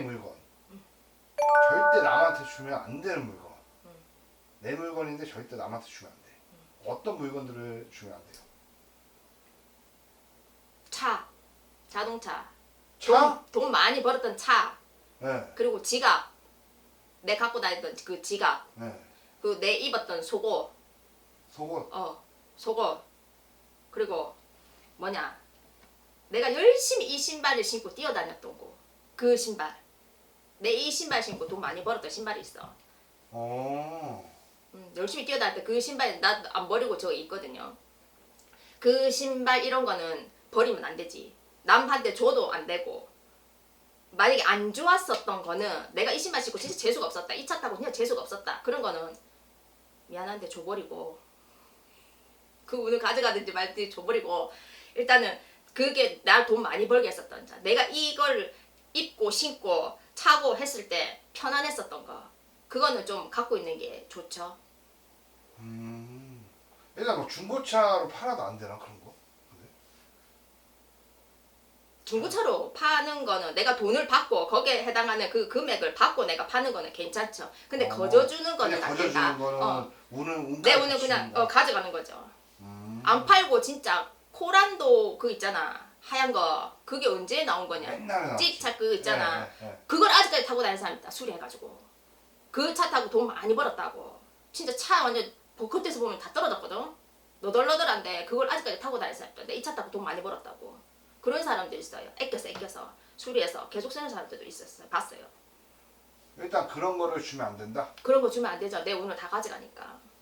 물건. 절대 남한테 주면 안 되는 물건. 내 물건인데 절대 남한테 주면 안 돼. 어떤 물건들을 주면 안 돼요? 차, 자동차, 차? 돈, 돈 많이 벌었던 차, 네. 그리고 지갑, 내 갖고 다녔던 그 지갑, 네. 그내 입었던 속옷, 속옷. 어, 속옷, 그리고 뭐냐, 내가 열심히 이 신발을 신고 뛰어다녔던 거, 그 신발, 내 이 신발 신고 돈 많이 벌었던 신발이 있어. 어. 음, 열심히 뛰어다닐 때 그 신발 나 안 버리고 저기 있거든요. 그 신발 이런 거는 버리면 안 되지. 남한테 줘도 안 되고. 만약에 안 좋았었던 거는 내가 이 신발 신고 진짜 재수가 없었다. 이 차 타고 그냥 재수가 없었다. 그런 거는 미안한데 줘버리고 그 운을 가져가든지 말든지 줘버리고 일단은 그게 날돈 많이 벌게 했었던 자. 내가 이걸 입고 신고 차고 했을 때 편안했었던 거. 그거는 좀 갖고 있는 게 좋죠. 음. 일단 뭐 중고차로 팔아도 안 되나 그런 거? 근데? 중고차로 파는 거는 내가 돈을 받고 거기에 해당하는 그 금액을 받고 내가 파는 거는 괜찮죠. 근데 어. 거저 주는 거는 그냥 안 거저주는 된다. 거는 어. 운은 운. 내 오늘 그냥 어, 가져가는 거죠. 음. 안 팔고 진짜 코란도 그 있잖아 하얀 거 그게 언제 나온 거냐? 찍차 그 있잖아. 네, 네, 네. 그걸 아직까지 타고 다니는 사람 있다 수리해가지고. 그 차 타고 돈 많이 벌었다고. 진짜 차 완전 겉에서 보면 다 떨어졌거든? 너덜너덜한데 그걸 아직까지 타고 다니는 사람 있다. 내이차 타고 돈 많이 벌었다고. 그런 사람도 있어요. 애껴서 애껴서. 수리해서 계속 쓰는 사람들도 있었어요. 봤어요. 일단 그런 거를 주면 안 된다. 그런 거 주면 안 되죠. 내 오늘 다 가져가니까